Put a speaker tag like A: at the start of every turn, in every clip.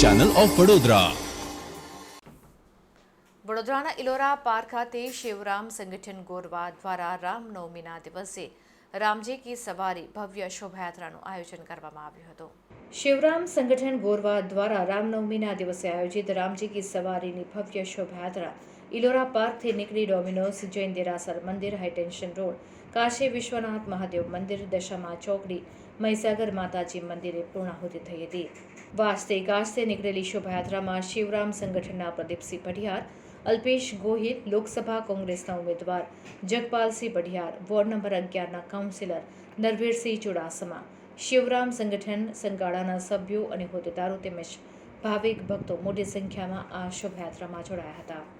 A: Channel of Vadodara
B: વડોદરાના Ellora park ખાતે શિવરામ સંગઠન ગોરવા દ્વારા રામનવમીના દિવસે રામજી કી સવારી ભવ્ય શોભાયાત્રાનું આયોજન કરવામાં આવ્યું હતું. શિવરામ સંગઠન ગોરવા દ્વારા રામનવમીના દિવસે આયોજિત રામજી કી સવારીની ભવ્ય શોભાયાત્રા ઇલોરા પાર્કથી નીકળી ડોમિનોઝ જૈન દેરાસર મંદિર high tension road Kashi Vishwanath Mahadev મંદિર દશામા ચોકડી, મહીસાગર માતાજી મંદિરે પૂર્ણાહુતિ થઈ હતી. વાસ્તે ગાજતે નીકળેલી શોભાયાત્રામાં શિવરામ સંગઠનના પ્રદીપસિંહ પઢિયાર, અલ્પેશ ગોહિલ લોકસભા કોંગ્રેસના ઉમેદવાર, જગપાલસિંહ પઢિયાર, વોર્ડ નંબર અગિયારના કાઉન્સિલર, નરવીરસિંહ ચુડાસમા, શિવરામ સંગઠન સંગાળાના સભ્યો અને હોદ્દેદારો તેમજ ભાવિક ભક્તો મોટી સંખ્યામાં આ શોભાયાત્રામાં જોડાયા હતા.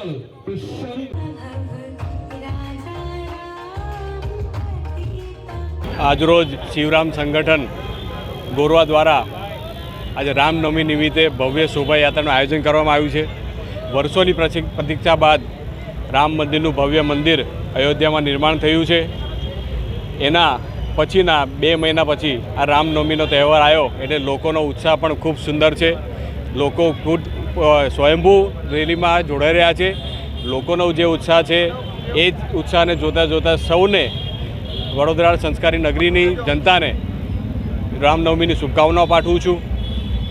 C: ચાલો, તો શનિ
D: આજરોજ શિવરામ સંગઠન ગોરવા દ્વારા આજે રામનવમી નિમિત્તે ભવ્ય શોભાયાત્રાનું આયોજન કરવામાં આવ્યું છે. વર્ષોની પ્રતીક્ષા બાદ રામ મંદિરનું ભવ્ય મંદિર અયોધ્યામાં નિર્માણ થયું છે. એના પછીના બે મહિના પછી આ રામનવમીનો તહેવાર આવ્યો એટલે લોકોનો ઉત્સાહ પણ ખૂબ સુંદર છે. લોકો ખૂબ સ્વયંભૂ રેલીમાં જોડાઈ રહ્યા છે. લોકોનો જે ઉત્સાહ છે, એ જ ઉત્સાહને જોતાં જોતાં સૌને વડોદરા સંસ્કારી નગરીની જનતાને રામનવમીની શુભકામનાઓ પાઠવું છું.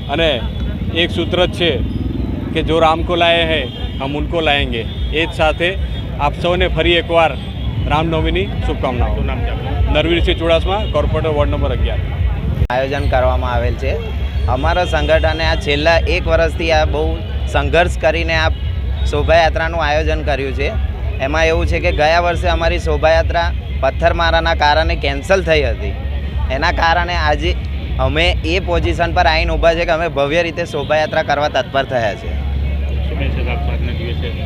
D: અને એક સૂત્ર જ છે કે જો રામ કો લાયે હૈ, હમ ઉनको લાયેંગે. એ જ સાથે આપ સૌને ફરી એકવાર રામનવમીની શુભકામનાઓ. Narvirsinh Chudasama corporator ward number અગિયાર.
E: આયોજન કરવામાં આવેલ છે. અમારા સંગઠને આ છેલ્લા એક વર્ષથી આ બહુ સંઘર્ષ કરીને આ શોભાયાત્રાનું આયોજન કર્યું છે. એમાં એવું છે કે ગયા વર્ષે અમારી શોભાયાત્રા પથ્થરમારાના કારણે કેન્સલ થઈ હતી. એના કારણે આજે અમે એ પોઝિશન પર આવીને ઊભા છે કે અમે ભવ્ય રીતે શોભાયાત્રા કરવા તત્પર થયા છે.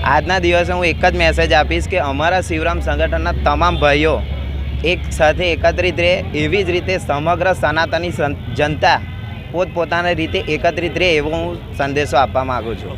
E: આજના દિવસે? હું એક જ મેસેજ આપીશ કે અમારા શિવરામ સંગઠનના તમામ ભાઈઓ એક સાથે એકત્રિત રહે એવી જ રીતે સમગ્ર સનાતની જનતા પોતપોતાની રીતે એકત્રિત રહે એવો હું સંદેશો આપવા માગું છું.